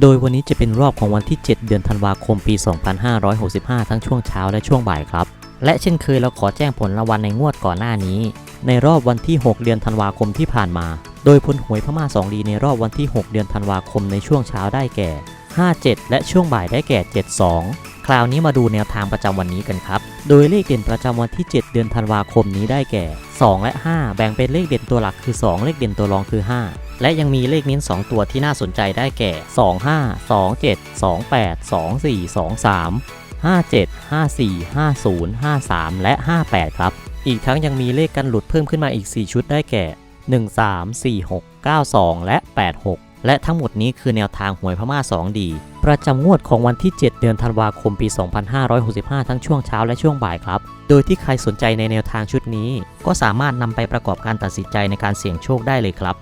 โดยวันนี้จะเป็นรอบของวันที่ 7 เดือนธันวาคมปี 2565 ทั้งช่วงเช้าและช่วงบ่ายครับ และเช่นเคยเราขอแจ้งผลรางวัลในงวดก่อนหน้านี้ ในรอบวันที่ 6 เดือนธันวาคมที่ผ่านมา โดยพลหวยพม่า2ดีในรอบวันที่ 6 เดือนธันวาคมในช่วงเช้าได้แก่ 57 และช่วงบ่ายได้แก่ 72 คราวนี้มาดูแนวทางประจำวันนี้กันครับ โดยเลขเด่นประจำวันที่ 7 เดือนธันวาคมนี้ได้แก่ 2 และ 5 แบ่งเป็นเลขเด่นตัวหลักคือ 2 เลขเด่นตัวรองคือ 5 และยังมีเลขเน้น 2 ตัวที่น่าสนใจได้แก่ 25 27 28 24 23 57 54 50 53 และ 58 ครับ อีกทั้งยังมีเลขกันหลุดเพิ่มขึ้นมาอีก 4 ชุดได้แก่ 13 46 92 และ 86 และทั้งหมดนี้คือแนวทางหวยพม่า 2 ดี ประจำงวดของวันที่ 7 เดือนธันวาคมปี 2565 ทั้งช่วงเช้าและช่วงบ่ายครับ โดยที่ใครสนใจในแนวทางชุดนี้ ก็สามารถนำไปประกอบการตัดสินใจในการเสี่ยงโชคได้เลยครับ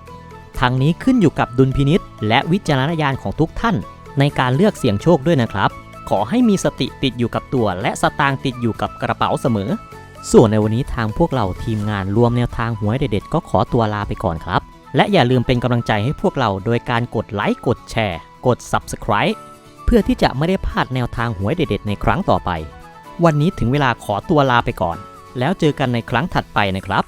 ทางนี้ขึ้นอยู่กับดุลพินิษและวิจารณญาณของทุกท่าน ในการเลือกเสี่ยงโชคด้วยนะครับ ขอให้มีสติติดอยู่กับตัว และสตางค์ติดอยู่กับกระเป๋าเสมอ ส่วนในวันนี้ทางพวกเราทีมงานรวมแนวทางหวยเด็ดๆก็ขอตัวลาไปก่อนครับ และอย่าลืมเป็นกำลังใจให้พวกเราโดยการกดไลค์กดแชร์ กด Subscribe เพื่อที่จะไม่ได้พลาดแนวทางหวยเด็ดๆในครั้งต่อไป วันนี้ถึงเวลาขอตัวลาไปก่อน แล้วเจอกันในครั้งถัดไปนะครับ